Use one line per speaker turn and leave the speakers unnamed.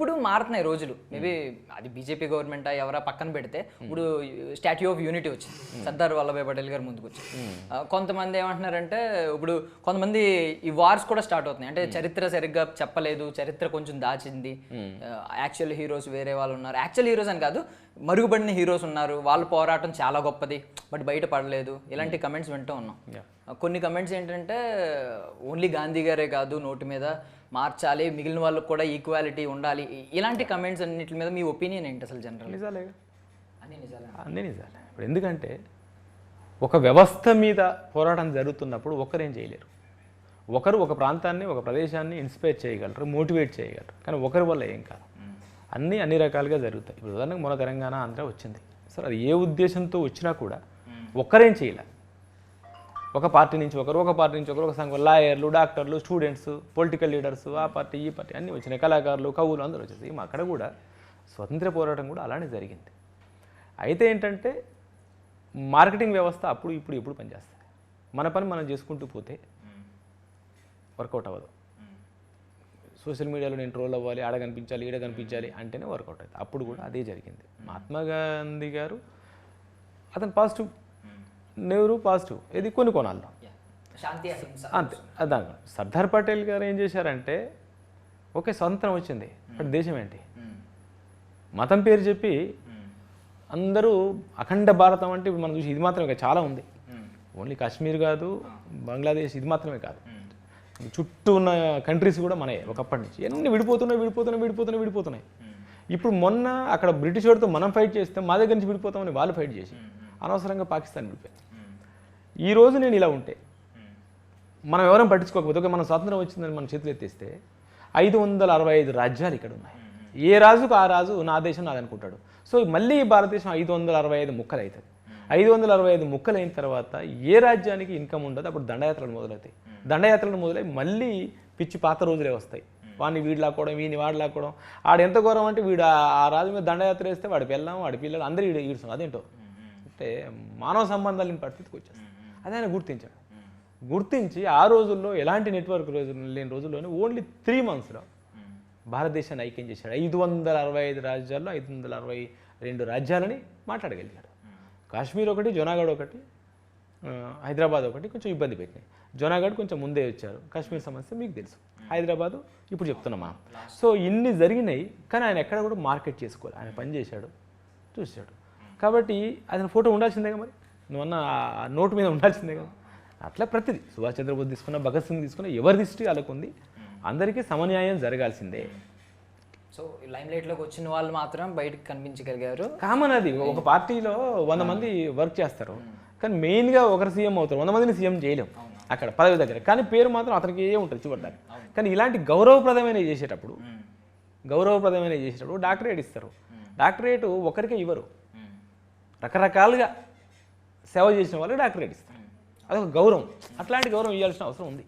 ఇప్పుడు మారుతున్నాయి రోజులు. మేబీ అది బీజేపీ గవర్నమెంట్ ఎవరా పక్కన పెడితే ఇప్పుడు స్టాట్యూ ఆఫ్ యూనిటీ వచ్చింది. సర్దార్ వల్లభాయ్ పటేల్ గారు ముందుకు వచ్చి కొంతమంది ఏమంటున్నారంటే ఇప్పుడు కొంతమంది ఈ వార్స్ కూడా స్టార్ట్ అవుతున్నాయి. అంటే చరిత్ర సరిగ్గా చెప్పలేదు చరిత్ర కొంచెం దాచింది. యాక్చువల్ హీరోస్ వేరే వాళ్ళు ఉన్నారు. యాక్చువల్ హీరోస్ అని కాదు మరుగుపడిన హీరోస్ ఉన్నారు. వాళ్ళ పోరాటం చాలా గొప్పది బట్ బయట పడలేదు. ఇలాంటి కమెంట్స్ వింటూ ఉన్నాం. కొన్ని కమెంట్స్ ఏంటంటే ఓన్లీ గాంధీ గారే కాదు నోటి మీద మార్చాలి మిగిలిన వాళ్ళకి కూడా ఈక్వాలిటీ ఉండాలి. ఇలాంటి కమెంట్స్ అన్నిటి మీద మీ ఒపీనియన్ ఏంటి అసలు జనరల్
నిజాలే.
అని నిజాలే.
అన్నీ నిజాలే. ఇప్పుడు ఎందుకంటే ఒక వ్యవస్థ మీద పోరాటం జరుగుతున్నప్పుడు ఒకరేం చేయలేరు. ఒకరు ఒక ప్రాంతాన్ని ఒక ప్రదేశాన్ని ఇన్స్పైర్ చేయగలరు మోటివేట్ చేయగలరు. కానీ ఒకరి వల్ల ఏం కాదు. అన్నీ అన్ని రకాలుగా జరుగుతాయి. ఇప్పుడు ఉదాహరణకు మన తెలంగాణ ఆంధ్ర వచ్చింది. సరే అది ఏ ఉద్దేశంతో వచ్చినా కూడా ఒక్కరేం చేయలే. ఒక పార్టీ నుంచి ఒకరు ఒక పార్టీ నుంచి ఒకరు ఒక సంఘం లాయర్లు డాక్టర్లు స్టూడెంట్స్ పొలిటికల్ లీడర్స్ ఆ పార్టీ ఈ పార్టీ అన్నీ వచ్చినాయి. కళాకారులు కవులు అందరూ వచ్చేసి. అక్కడ కూడా స్వతంత్ర పోరాటం కూడా అలానే జరిగింది. అయితే ఏంటంటే మార్కెటింగ్ వ్యవస్థ అప్పుడు ఇప్పుడు ఇప్పుడు పనిచేస్తుంది. మన పని మనం చేసుకుంటూ పోతే వర్కౌట్ అవ్వదు. సోషల్ మీడియాలో నేను ట్రోల్ అవ్వాలి ఆడ కనిపించాలి ఈడ కనిపించాలి అంటేనే వర్కౌట్ అవుతుంది అప్పుడు కూడా అదే జరిగింది. మహాత్మా గాంధీ గారు అతను పాజిటివ్ నెహ్రూ పాజిటివ్ ఇది కొన్ని కొనాల్లో అంతే. అదా. సర్దార్ పటేల్ గారు ఏం చేశారంటే ఓకే స్వతంత్రం వచ్చింది. బట్ దేశం ఏంటి? మతం పేరు చెప్పి అందరూ అఖండ భారతం అంటే ఇప్పుడు మనం చూసి ఇది మాత్రమే కాదు చాలా ఉంది. ఓన్లీ కాశ్మీర్ కాదు బంగ్లాదేశ్ ఇది మాత్రమే కాదు. చుట్టూ ఉన్న కంట్రీస్ కూడా మనయే ఒకప్పటి నుంచి. ఎన్ని విడిపోతున్నాయి విడిపోతున్నాయి విడిపోతున్నాయి విడిపోతున్నాయి. ఇప్పుడు మొన్న అక్కడ బ్రిటిష్ వాడితో మనం ఫైట్ చేస్తే మా దగ్గర నుంచి విడిపోతామని వాళ్ళు ఫైట్ చేసి అనవసరంగా పాకిస్తాన్ విడిపోయింది. ఈ రోజు నేను ఇలా ఉంటే మనం ఎవరైనా పట్టించుకోకపోతే ఓకే మన స్వాతంత్రం వచ్చిందని మన చేతులు ఎత్తేస్తే ఐదు వందల అరవై ఐదు రాజ్యాలు ఇక్కడ ఉన్నాయి. ఏ రాజుకు ఆ రాజు నా దేశం నాది అనుకుంటాడు సో మళ్ళీ భారతదేశం ఐదు వందల అరవై ఐదు ముక్కలు అవుతుంది ఐదు వందల అరవై ఐదు ముక్కలు అయిన తర్వాత ఏ రాజ్యానికి ఇన్కమ్ ఉండదు అప్పుడు దండయాత్రలు మొదలవుతాయి. దండయాత్రలు మొదలై మళ్ళీ పిచ్చి పాత రోజులే వస్తాయి. వాడిని వీడు లాక్కోవడం వీడిని వాడు లాక్కోవడం. ఆడు ఎంత ఘోరం అంటే వీడు ఆ- రాజు మీద దండయాత్ర వేస్తే వాడి పిల్లం వాడి పిల్లలు అందరూ ఈడు ఈడుస్తాం అదేంటో? అంటే మానవ సంబంధాలు లేని పరిస్థితికి వచ్చేస్తాయి. అదే ఆయన గుర్తించాడు. గుర్తించి ఆ రోజుల్లో ఎలాంటి నెట్వర్క్ రోజులు లేని రోజుల్లోనే ఓన్లీ త్రీ మంత్స్లో భారతదేశాన్ని ఐక్యం చేశాడు. ఐదు వందల అరవై ఐదు రాజ్యాల్లో ఐదు వందల అరవై రెండు రాజ్యాలని మాట్లాడగలిగాడు. కాశ్మీర్ ఒకటి జోనాగఢ్ ఒకటి హైదరాబాద్ ఒకటి కొంచెం ఇబ్బంది పెట్టినాయి. జోనాగఢ్ కొంచెం ముందే వచ్చారు. కాశ్మీర్ సమస్య మీకు తెలుసు. హైదరాబాద్ ఇప్పుడు చెప్తున్నామా? సో ఇన్ని జరిగినాయి కానీ ఆయన ఎక్కడ కూడా మార్కెట్ చేసుకోవాలి ఆయన పని చేశాడు చూశాడు. కాబట్టి అతని ఫోటో ఉండాల్సిందే కదా మరి? నువ్వు అన్న నోటు మీద ఉండాల్సిందే కదా? అట్లా ప్రతిదీ. సుభాష్ చంద్రబోస్ తీసుకున్న భగత్ సింగ్ తీసుకున్న ఎవరి దిష్టి వాళ్ళకు ఉంది అందరికీ సమన్యాయం జరగాల్సిందే.
సో లైమ్ లైట్లోకి వచ్చిన వాళ్ళు మాత్రం బయటకు కనిపించగలిగారు.
కామన్ అది. ఒక పార్టీలో వంద మంది వర్క్ చేస్తారు. కానీ మెయిన్గా ఒకరు సీఎం అవుతారు. వంద మందిని సీఎం చేయలేం అక్కడ పదవి దగ్గర. కానీ పేరు మాత్రం అతనికి ఏ ఉంటుంది చివరిదాకా. కానీ ఇలాంటి గౌరవప్రదమైన చేసేటప్పుడు గౌరవప్రదమైన చేసేటప్పుడు డాక్టరేట్ ఇస్తారు. డాక్టరేట్ ఒకరికే ఇవ్వరు. రకరకాలుగా సేవ చేసిన వాళ్ళు డాక్టరేట్ ఇస్తారు. అదొక గౌరవం. అట్లాంటి గౌరవం ఇవ్వాల్సిన అవసరం ఉంది.